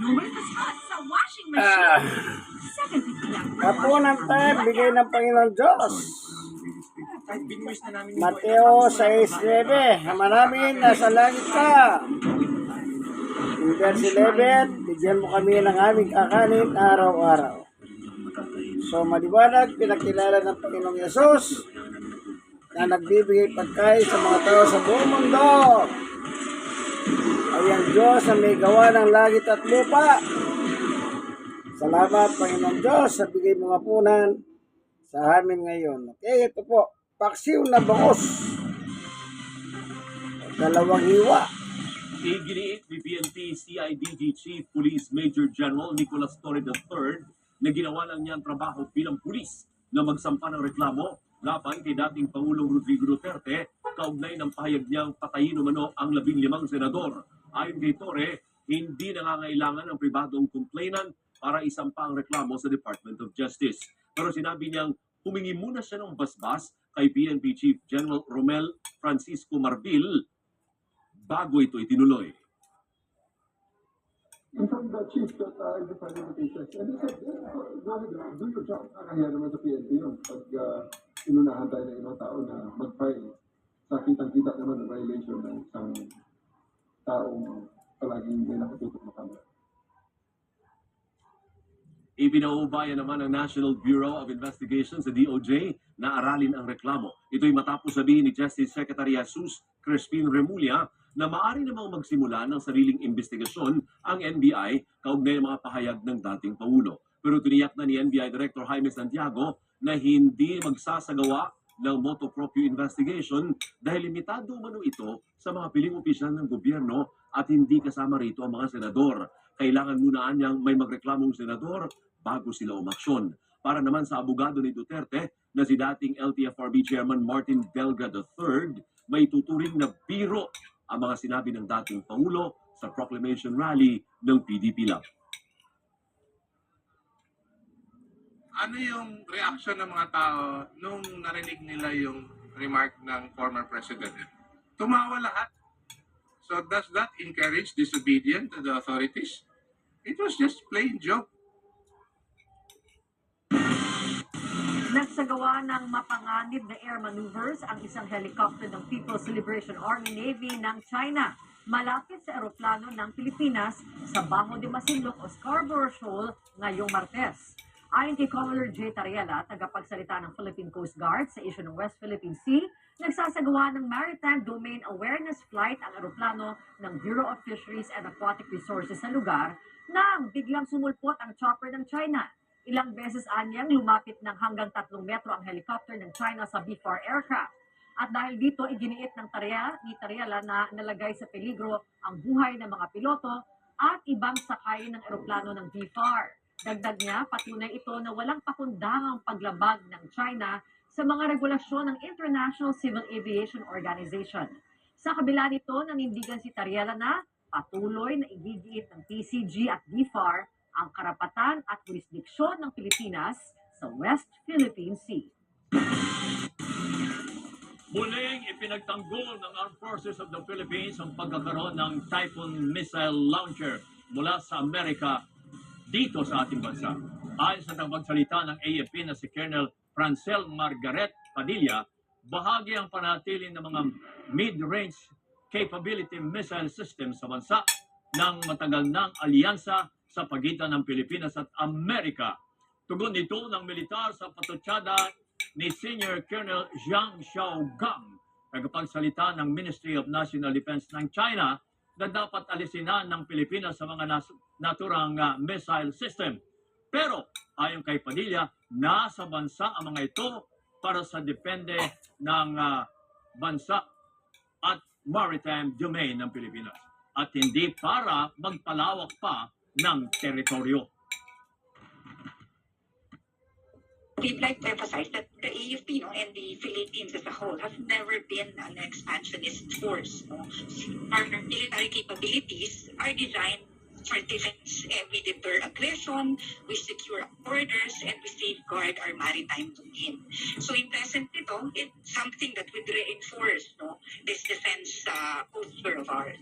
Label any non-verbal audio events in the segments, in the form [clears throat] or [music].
Ah, 750 lang. per kapunan tayo, bigay ng Panginoon Diyos. Mateo 6.9 Ama namin, nasa langit ka. In verse 11, bigyan mo kami ng aming kakanin araw-araw. So, maliwanag, pinakilala ng Panginoong Yesus na nagbibigay pagkain sa mga tao sa buong mundo. Ay ang Diyos na may gawa ng langit at lupa. Salamat, Panginoong Diyos, sa bigay mga punan sa amin ngayon. Okay, ito po. Paksiw na bangos. Dalawang hiwa. Iginiit ni PNP CIDG Chief Police Major General Nicolas Torre III na ginawa lang niya ang trabaho bilang pulis na magsampa ng reklamo laban kay dating Pangulong Rodrigo Duterte kaugnay ng pahayag niyang patayin umano ang labing limang senador. Ayon kay Torre, hindi nangangailangan ng pribadong complainant para isampa ang reklamo sa Department of Justice. Pero sinabi niyang humingi muna siya ng basbas kay PNP Chief General Romel Francisco Marbil bago ito itinuloy. informed the chief that uh, the cases. And he said, yeah, go, ahead, do your job. Nakakaya naman sa PNP yun. Pag uh, inunahan tayo ng ibang tao na mag-file, sa kitang-kita naman ng violation ng isang taong palaging may nakatutok na kamera. Ibinaubaya naman ng National Bureau of Investigation sa DOJ na aralin ang reklamo. Ito'y matapos sabihin ni Justice Secretary Jesus Crispin Remulla na maaari namang magsimula ng sariling investigasyon ang NBI kaugnay ng mga pahayag ng dating Pangulo. Pero tiniyak na ni NBI Director Jaime Santiago na hindi magsasagawa ng motu proprio investigation dahil limitado umano ito sa mga piling opisyal ng gobyerno at hindi kasama rito ang mga senador. Kailangan muna niyang may magreklamong senador bago sila umaksyon. Para naman sa abogado ni Duterte na si dating LTFRB Chairman Martin Delga III, may tuturing na biro ang mga sinabi ng dating Pangulo sa proclamation rally ng PDP Lab. Ano yung reaction ng mga tao nung narinig nila yung remark ng former president? Tumawa lahat. So does that encourage disobedience to the authorities? It was just plain joke. Nagsagawa ng mapanganib na air maneuvers ang isang helicopter ng People's Liberation Army Navy ng China malapit sa eroplano ng Pilipinas sa Bajo de Masinloc o Scarborough Shoal ngayong Martes. Ayon kay Commodore J. Tariela, tagapagsalita ng Philippine Coast Guard sa isyu ng West Philippine Sea, nagsasagawa ng Maritime Domain Awareness Flight ang eroplano ng Bureau of Fisheries and Aquatic Resources sa lugar nang biglang sumulpot ang chopper ng China. Ilang beses anyang lumapit ng hanggang tatlong metro ang helicopter ng China sa B-4 aircraft. At dahil dito, iginiit ng Tariela, ni Tariela na nalagay sa peligro ang buhay ng mga piloto at ibang sakay ng eroplano ng B-4. Dagdag niya, patunay ito na walang pakundangang paglabag ng China sa mga regulasyon ng International Civil Aviation Organization. Sa kabila nito, nanindigan si Tariela na patuloy na igigiit ng PCG at DFAR ang karapatan at jurisdiksyon ng Pilipinas sa West Philippine Sea. Muling ipinagtanggol ng Armed Forces of the Philippines ang pagkakaroon ng Typhoon missile launcher mula sa Amerika dito sa ating bansa. Ayon sa tagapagsalita ng AFP na si Colonel Francel Margaret Padilla, bahagi ang panatili ng mga mid-range capability missile system sa bansa ng matagal ng alyansa sa pagitan ng Pilipinas at Amerika. Tugon ito ng militar sa patutsada ni Senior Colonel Zhang Xiaogang, tagapagsalita ng Ministry of National Defense ng China, na dapat alisin na ng Pilipinas sa mga naturang ah, missile system. Pero ayon kay Padilla, nasa bansa ang mga ito para sa depende ng ah, bansa at maritime domain ng Pilipinas at hindi para magpalawak pa ng teritoryo. we'd like to emphasize that the AFP no, and the Philippines as a whole have never been an expansionist force. No? Our military capabilities are designed for defense and we deter aggression, we secure borders, and we safeguard our maritime domain. So in present ito, it's something that would reinforce no, this defense uh, posture of ours.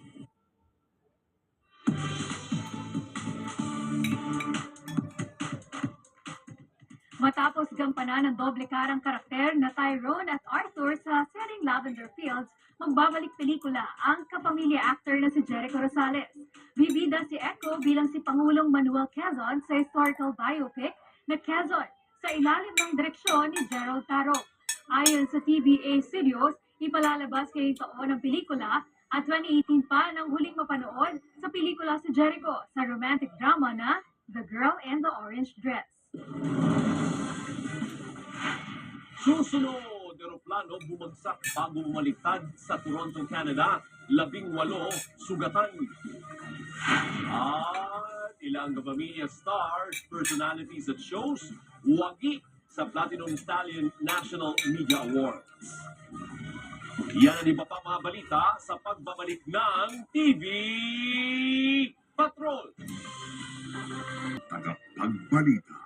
Matapos gampanan ng doble karang karakter na Tyrone at Arthur sa setting Lavender Fields, magbabalik pelikula ang kapamilya actor na si Jericho Rosales. Bibida si Echo bilang si Pangulong Manuel Quezon sa historical biopic na Quezon sa ilalim ng direksyon ni Gerald Taro. Ayon sa TVA Studios, ipalalabas ngayong taon ang pelikula at 2018 pa nang huling mapanood sa pelikula si Jericho sa romantic drama na The Girl in the Orange Dress. Susunod, eroplano bumagsak bago bumaliktad sa Toronto, Canada. Labing walo sugatan. At ilang kapamilya stars, personalities at shows, wagi sa Platinum Stallion National Media Awards. Yan ang iba pa mga balita sa pagbabalik ng TV Patrol. Tagapagbalita.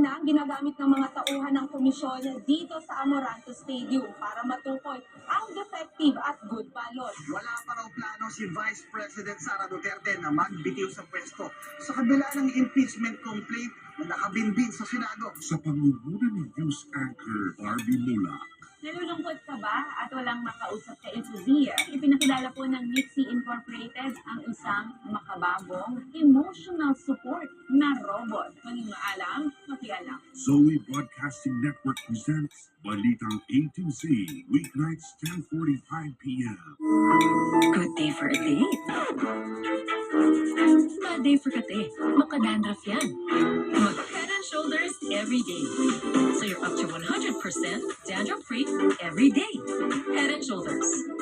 Makina ang ginagamit ng mga tauhan ng komisyon dito sa Amoranto Stadium para matukoy ang defective at good balot. Wala pa raw plano si Vice President Sara Duterte na magbitiw sa pwesto sa kabila ng impeachment complaint na nakabinbin sa Senado. Sa pangunguna ni news anchor Barbie Mula. Nalulungkot ka ba at walang makausap ka ito? Ipinakilala po ng Nixie Incorporated ang isang makabagong emotional support na robot. Maging maalam, makialam. Zoe Broadcasting Network presents Balitang A to Z, weeknights 10.45 p.m. Good day for a date. Bad day for kate. Makadandraf yan. Mag head and shoulders every day. So you're up to 100% dandruff free every day. Head and shoulders.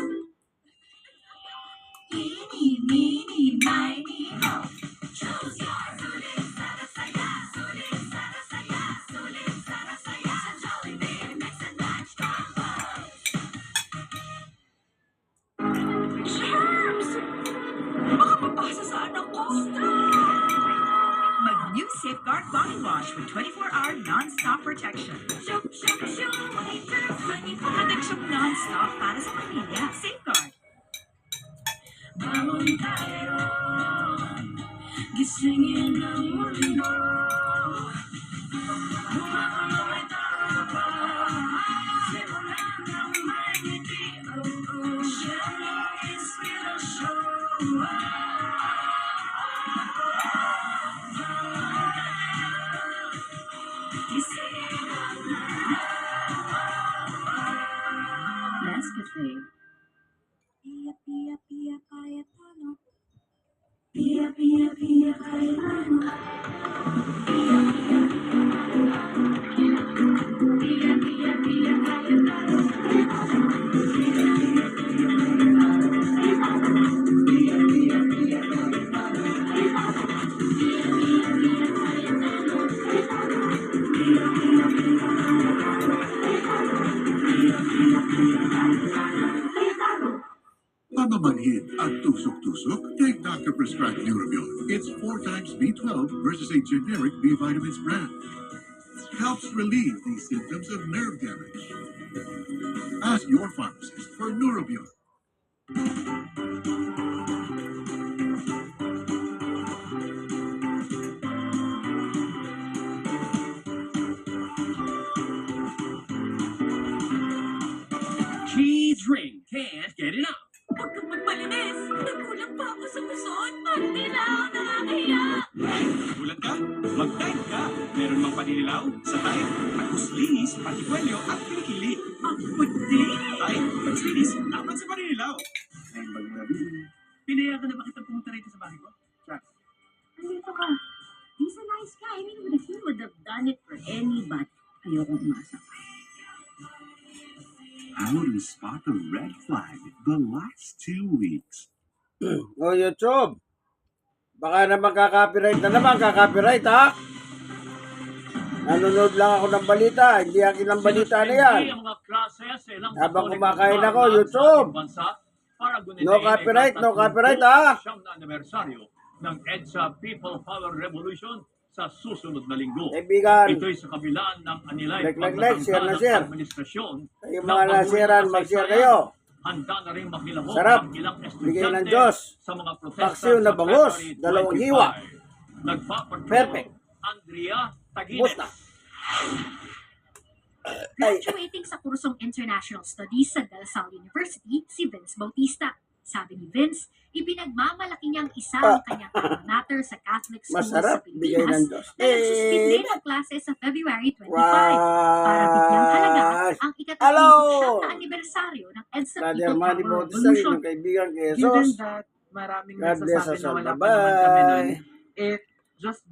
Body Wash with 24-hour non-stop protection. Show, may germs, many Protection non-stop para sa pamilya. Safeguard. Bangon tayo, gisingin ang mundo. Bumakalaway Nescafe. Pia, pia, pia, Cayetano. Pia, pia, pia, Cayetano. Pia, pia, pia, pia, pia, Cayetano. B12 versus a generic B vitamins brand. Helps relieve these symptoms of nerve damage. Ask your pharmacist for Neurobion. Cheese ring can't get enough. Pagkuslinis, patikwelyo at kilikili. Ang puti. Ay, pagkuslinis, dapat sa paninilaw. Ang bagnabi. Pinayagan na ba kita pumunta rito sa bahay ko? Andito ka. He's a nice guy. I mean, he would have done it for anybody, ayokong umasa pa. How to spot a red flag the last two weeks. O [clears throat] YouTube, baka naman kakopyright na naman, kakopyright ha? Nanonood lang ako ng balita, hindi akin ang balita na yan. Ilang Habang kumakain ako, YouTube. No copyright, no copyright, ha? siyam na anibersaryo ng EDSA People Power Revolution sa susunod na linggo. Kaibigan, Ito'y sa kabilaan ng anilay Like, like, like, share na share. administrasyon kayo mga nasiran, mag-share kayo. Handa na rin makilahok Sarap. ang ilang Bigay ng estudyante Diyos. sa mga protesta Paksiw na February dalawang 25. hiwa. Nagpapatrol, Perfect. Andrea Taguines. Basta. [sighs] Graduating sa kursong International Studies sa De La Salle University, si Vince Bautista. Sabi ni Vince, ibinagmamalaki niyang isa ang kanyang alma mater sa Catholic School Masarap, sa Pilipinas na nagsuspend Eh, din ang klase sa February 25 para bigyang halaga Wow! ang ikatatlong na anibersaryo ng EDSA People Power Bautista, Revolution. inyong kaibigan kay Given that maraming us na wala pa naman kami nun, Bye-bye. it just